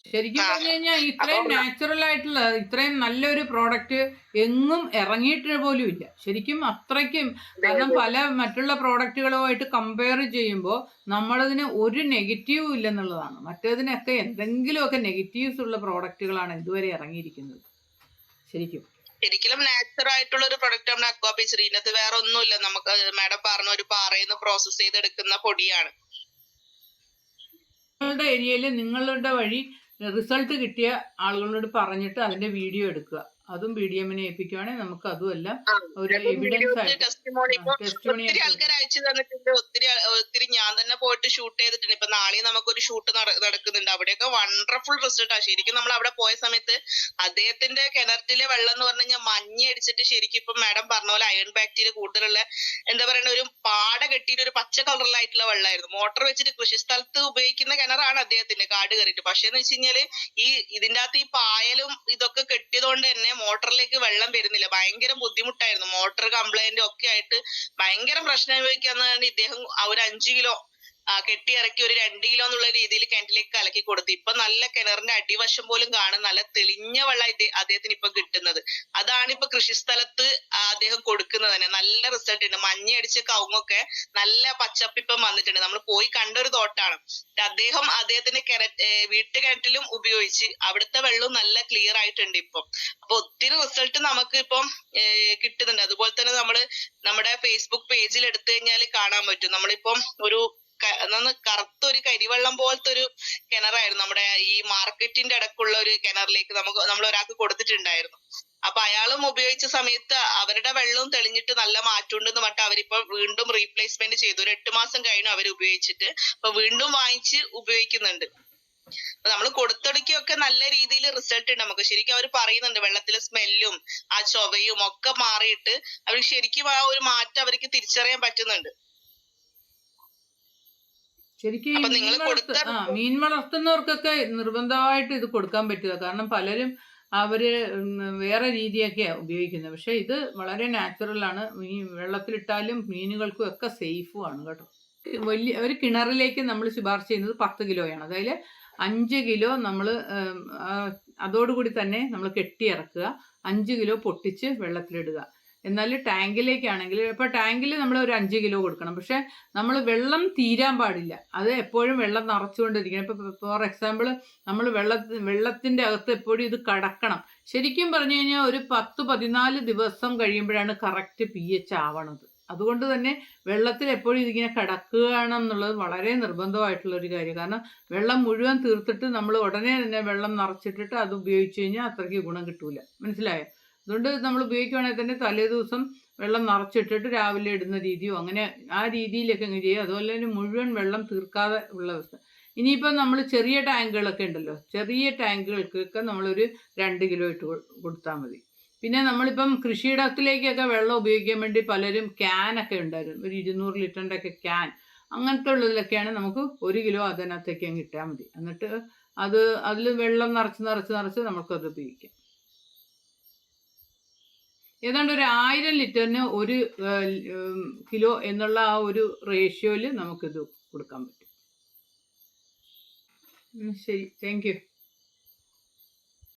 Speaker 2: ശരിക്കും പറഞ്ഞു കഴിഞ്ഞാൽ ഇത്രയും നാച്ചുറൽ ആയിട്ടുള്ള ഇത്രയും നല്ലൊരു പ്രോഡക്റ്റ് എങ്ങും ഇറങ്ങിയിട്ട് പോലും ഇല്ല. ശരിക്കും അത്രയ്ക്കും കാരണം പല മറ്റുള്ള പ്രോഡക്റ്റുകളുമായിട്ട് കമ്പയർ ചെയ്യുമ്പോൾ നമ്മളതിന് ഒരു നെഗറ്റീവും ഇല്ലെന്നുള്ളതാണ്. മറ്റേതിനൊക്കെ എന്തെങ്കിലുമൊക്കെ നെഗറ്റീവ്സ് ഉള്ള പ്രോഡക്റ്റുകളാണ് ഇതുവരെ ഇറങ്ങിയിരിക്കുന്നത്. ശരിക്കും.
Speaker 1: ശരിക്കും നാച്ചുറൽ ആയിട്ടുള്ള ഒരു പ്രൊഡക്റ്റ് ആണ് അക്വാപീച്ചർ ഇതിനകത്ത് വേറെ ഒന്നുമില്ല. നമുക്ക് മാഡം പറഞ്ഞ ഒരു പാറയിൽ നിന്ന് പ്രോസസ് ചെയ്തെടുക്കുന്ന പൊടിയാണ്.
Speaker 2: നിങ്ങളുടെ ഏരിയയിൽ നിങ്ങളുടെ വഴി റിസൾട്ട് കിട്ടിയ ആളുകളോട് പറഞ്ഞിട്ട് അതിന്റെ വീഡിയോ എടുക്കുക. അതും പി ഡി എമ്മിനെ ഏൽപ്പിക്കുവാണെങ്കിൽ നമുക്ക് അതുമല്ല ഒരു എവിഡൻസ്
Speaker 1: ടെസ്റ്റിമോണി ഒത്തിരി ആൾക്കാർ അയച്ചു തന്നിട്ടുണ്ട്. ഒത്തിരി ഒത്തിരി ഞാൻ തന്നെ പോയിട്ട് ഷൂട്ട് ചെയ്തിട്ടുണ്ട്. ഇപ്പൊ നാളെയും നമുക്കൊരു ഷൂട്ട് നടക്കുന്നുണ്ട്. അവിടെയൊക്കെ വണ്ടർഫുൾ റിസൾട്ടാ ശരിക്കും നമ്മൾ അവിടെ പോയ സമയത്ത് അദ്ദേഹത്തിന്റെ കിണറ്റിലെ വെള്ളം എന്ന് പറഞ്ഞു കഴിഞ്ഞാൽ മഞ്ഞ അടിച്ചിട്ട് ശരിക്കും ഇപ്പൊ മാഡം പറഞ്ഞ പോലെ അയൺ ബാക്ടീരിയ കൂടുതലുള്ള എന്താ പറയണ ഒരു പാട കെട്ടിയിട്ട് ഒരു പച്ച കളറിലായിട്ടുള്ള വെള്ളമായിരുന്നു മോട്ടോർ വെച്ചിട്ട് കൃഷി സ്ഥലത്ത് ഉപയോഗിക്കുന്ന കിണറാണ് അദ്ദേഹത്തിന്റെ കാട് കയറിയിട്ട്. പക്ഷെ എന്ന് വെച്ച് കഴിഞ്ഞാൽ ഈ ഇതിന്റെ അകത്ത് ഈ പായലും ഇതൊക്കെ കെട്ടിയതുകൊണ്ട് തന്നെ മോട്ടറിലേക്ക് വെള്ളം വരുന്നില്ല ഭയങ്കര ബുദ്ധിമുട്ടായിരുന്നു. മോട്ടർ കംപ്ലൈന്റ് ഒക്കെ ആയിട്ട് ഭയങ്കര പ്രശ്നം അനുഭവിക്കാന്നാണ് ഇദ്ദേഹം ആ ഒരു അഞ്ചു കിലോ കെട്ടിയിറക്കി ഒരു രണ്ട് കിലോ എന്നുള്ള രീതിയിൽ കിണറ്റിലേക്ക് കലക്കി കൊടുത്തു. ഇപ്പൊ നല്ല കിണറിന്റെ അടിവശം പോലും കാണും. നല്ല തെളിഞ്ഞ വെള്ളം അദ്ദേഹത്തിന് ഇപ്പൊ കിട്ടുന്നത്. അതാണ് ഇപ്പൊ കൃഷിസ്ഥലത്ത് സ്ഥലത്ത് അദ്ദേഹം കൊടുക്കുന്നത് തന്നെ. നല്ല റിസൾട്ട് ഉണ്ട്. മഞ്ഞ അടിച്ച കവുങ്ങൊക്കെ നല്ല പച്ചപ്പ് ഇപ്പം വന്നിട്ടുണ്ട്. നമ്മൾ പോയി കണ്ട ഒരു തോട്ടാണ്. അദ്ദേഹം അദ്ദേഹത്തിന്റെ കിണ വീട്ടുകിണറ്റിലും ഉപയോഗിച്ച് അവിടുത്തെ വെള്ളവും നല്ല ക്ലിയർ ആയിട്ടുണ്ട് ഇപ്പം. അപ്പൊ ഒത്തിരി റിസൾട്ട് നമുക്ക് ഇപ്പം കിട്ടുന്നുണ്ട്. അതുപോലെ തന്നെ നമ്മൾ നമ്മുടെ ഫേസ്ബുക്ക് പേജിൽ എടുത്തു കഴിഞ്ഞാൽ കാണാൻ പറ്റും. നമ്മളിപ്പം ഒരു ക- കറുത്തൊരു കരിവെള്ളം പോലത്തെ ഒരു കിണറായിരുന്നു. നമ്മുടെ ഈ മാർക്കറ്റിന്റെ അടക്കുള്ള ഒരു കിണറിലേക്ക് നമുക്ക് നമ്മൾ ഒരാൾക്ക് കൊടുത്തിട്ടുണ്ടായിരുന്നു. അപ്പൊ അയാളും ഉപയോഗിച്ച സമയത്ത് അവരുടെ വെള്ളവും തെളിഞ്ഞിട്ട് നല്ല മാറ്റമുണ്ടെന്ന് പറഞ്ഞിട്ട് അവരിപ്പോ വീണ്ടും റീപ്ലേസ്മെന്റ് ചെയ്തു. ഒരു എട്ട് മാസം കഴിഞ്ഞു അവർ ഉപയോഗിച്ചിട്ട്. അപ്പൊ വീണ്ടും വാങ്ങിച്ച് ഉപയോഗിക്കുന്നുണ്ട്. നമ്മൾ കൊടുത്തൊടുക്കിയൊക്കെ നല്ല രീതിയിൽ റിസൾട്ട് ഉണ്ട് നമുക്ക്. ശരിക്കും അവർ പറയുന്നുണ്ട് വെള്ളത്തിലെ സ്മെല്ലും ആ ചൊവയും ഒക്കെ മാറിയിട്ട് അവർ ശരിക്കും ആ ഒരു മാറ്റം അവർക്ക് തിരിച്ചറിയാൻ പറ്റുന്നുണ്ട്.
Speaker 2: ശരിക്കും മീൻ വളർത്ത
Speaker 1: കൊടുത്ത-
Speaker 2: ആ മീൻ വളർത്തുന്നവർക്കൊക്കെ നിർബന്ധമായിട്ട് ഇത് കൊടുക്കാൻ പറ്റില്ല. കാരണം പലരും അവർ വേറെ രീതിയൊക്കെയാണ് ഉപയോഗിക്കുന്നത്. പക്ഷെ ഇത് വളരെ നാച്ചുറൽ ആണ്. ഈ വെള്ളത്തിലിട്ടാലും മീനുകൾക്കും ഒക്കെ സേഫും ആണ് കേട്ടോ. വലിയ ഒരു കിണറിലേക്ക് നമ്മൾ ശുപാർശ ചെയ്യുന്നത് പത്ത് കിലോയാണ്. അതായത് അഞ്ച് കിലോ നമ്മൾ അതോടുകൂടി തന്നെ നമ്മൾ കെട്ടിയിറക്കുക. അഞ്ച് കിലോ പൊട്ടിച്ച് വെള്ളത്തിലിടുക. എന്നാൽ ടാങ്കിലേക്കാണെങ്കിൽ ഇപ്പോൾ ടാങ്കിൽ നമ്മൾ ഒരു അഞ്ച് കിലോ കൊടുക്കണം. പക്ഷെ നമ്മൾ വെള്ളം തീരാൻ പാടില്ല. അത് എപ്പോഴും വെള്ളം നിറച്ചുകൊണ്ടിരിക്കണം. ഇപ്പോൾ ഫോർ എക്സാമ്പിൾ നമ്മൾ വെള്ള വെള്ളത്തിന്റെ അകത്ത് എപ്പോഴും ഇത് കടക്കണം. ശരിക്കും പറഞ്ഞു കഴിഞ്ഞാൽ ഒരു പത്ത് പതിനാല് ദിവസം കഴിയുമ്പോഴാണ് കറക്റ്റ് പി എച്ച് ആവണത്. അതുകൊണ്ട് തന്നെ വെള്ളത്തിൽ എപ്പോഴും ഇതിങ്ങനെ കിടക്കുകയാണ് എന്നുള്ളത് വളരെ നിർബന്ധമായിട്ടുള്ള ഒരു കാര്യം. കാരണം വെള്ളം മുഴുവൻ തീർത്തിട്ട് നമ്മൾ ഉടനെ തന്നെ വെള്ളം നിറച്ചിട്ടിട്ട് അത് ഉപയോഗിച്ച് കഴിഞ്ഞാൽ അത്രയ്ക്ക് ഗുണം കിട്ടൂല. മനസ്സിലായോ? അതുകൊണ്ട് നമ്മൾ ഉപയോഗിക്കുകയാണെങ്കിൽ തന്നെ തലേ ദിവസം വെള്ളം നിറച്ചിട്ടിട്ട് രാവിലെ ഇടുന്ന രീതിയോ അങ്ങനെ ആ രീതിയിലൊക്കെ അങ്ങ് ചെയ്യുക. അതുപോലെ തന്നെ മുഴുവൻ വെള്ളം തീർക്കാതെ ഉള്ള അവസ്ഥ. ഇനിയിപ്പം നമ്മൾ ചെറിയ ടാങ്കുകളൊക്കെ ഉണ്ടല്ലോ. ചെറിയ ടാങ്കുകൾക്കൊക്കെ നമ്മളൊരു രണ്ട് കിലോ ഇട്ട് കൊടുത്താൽ മതി. പിന്നെ നമ്മളിപ്പം കൃഷിയിടത്തിലേക്കൊക്കെ വെള്ളം ഉപയോഗിക്കാൻ വേണ്ടി പലരും ക്യാനൊക്കെ ഉണ്ടായിരുന്നു. ഒരു ഇരുന്നൂറ് ലിറ്ററിന്റെ ഒക്കെ ക്യാൻ അങ്ങനത്തെ ഉള്ളതിലൊക്കെയാണ് നമുക്ക് ഒരു കിലോ അതിനകത്തേക്ക് അങ്ങ് മതി. എന്നിട്ട് അത് അതിൽ വെള്ളം നിറച്ച് നിറച്ച് നിറച്ച് നമുക്കത് ഉപയോഗിക്കാം. ഏതാണ്ട് ഒരു ആയിരം ലിറ്ററിന് ഒരു കിലോ എന്നുള്ള ആ ഒരു റേഷ്യോയിൽ നമുക്കിത് കൊടുക്കാൻ പറ്റും. ശരി. Thank you